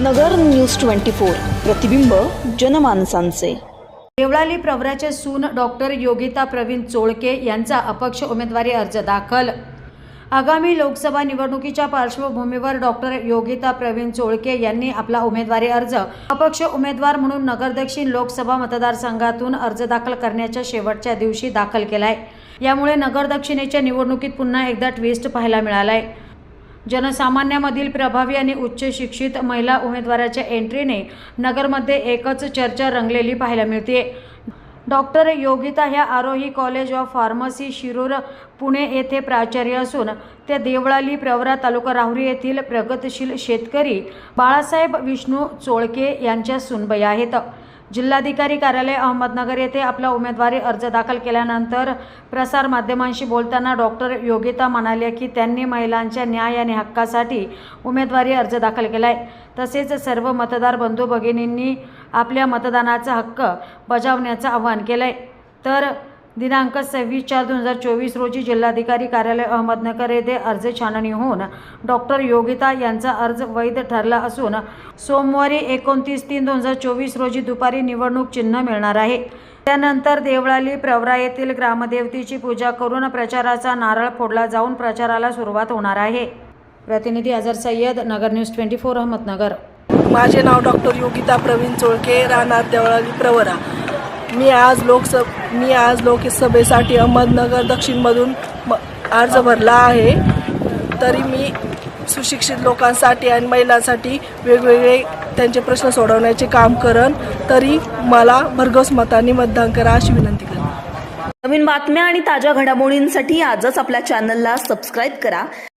नगर news twenty four. प्रतिबिंब जनमानसांचे. देवळाली प्रवराचे सून डॉक्टर योगिता प्रवीण चोळके यांचा अपक्ष उमेदवारी अर्ज दाखल. आगामी लोकसभा निवडणुकीच्या पार्श्वभूमीवर डॉक्टर योगिता प्रवीण चोळके यांनी आपला उमेदवारी अर्ज अपक्ष उमेदवार म्हणून नगर दक्षिण लोकसभा मतदारसंघातून अर्ज दाखल करण्याच्या शेवटच्या दिवशी दाखल केलाय. यामुळे नगर दक्षिणेच्या निवडणुकीत पुन्हा एकदा ट्विस्ट पाहायला मिळालाय. जनसामान्यामधील प्रभावी आणि उच्च शिक्षित महिला उमेदवाराच्या एंट्रीने नगरमध्ये एकच चर्चा रंगलेली पाहायला मिळते डॉक्टर योगिता ह्या Arohi college of pharmacy Shirur Pune येथे प्राचार्य असून त्या देवळाली प्रवरा तालुका राहुरी येथील प्रगतशील शेतकरी बाळासाहेब विष्णू चोळके यांच्या सुनबाई आहेत. जिल्हाधिकारी कार्यालय अहमदनगर येथे आपला उमेदवारी अर्ज दाखल केल्यानंतर प्रसारमाध्यमांशी बोलताना डॉक्टर योगिता म्हणाल्या की त्यांनी महिलांच्या न्याय आणि हक्कासाठी उमेदवारी अर्ज दाखल केला आहे तसेच सर्व मतदार बंधू भगिनींनी आपल्या मतदानाचा हक्क बजावण्याचं आवाहन केलं आहे तर दिनांक सव्वीस चार दोन हजार चोवीस रोजी जिल्हाधिकारी कार्यालय अहमदनगर येथे अर्ज छाननी होऊन डॉक्टर योगिता यांचा अर्ज वैध ठरला असून सोमवारी एकोणतीस तीन दोन हजार चोवीस रोजी दुपारी निवडणूक चिन्ह मिळणार आहे. त्यानंतर देवळाली प्रवरा येथील ग्रामदेवतेची पूजा करून प्रचाराचा नारळ फोडला जाऊन प्रचाराला सुरुवात होणार आहे. प्रतिनिधी Azhar Sayyad Nagar news twenty four Ahmednagar. माझे नाव डॉक्टर योगिता प्रवीण चोळके राहणार देवळाली प्रवरा. मी आज लोकसभ मी आज लोकसभेसाठी अहमदनगर दक्षिणमधून म अर्ज भरला आहे. तरी मी सुशिक्षित लोकांसाठी आणि महिलांसाठी वेगवेगळे त्यांचे प्रश्न सोडवण्याचे काम करन तरी मला भरघोस मतांनी मतदान करा अशी विनंती करते. नवीन बातम्या आणि ताज्या घडामोडींसाठी आजच आपल्या चॅनलला सबस्क्राईब करा.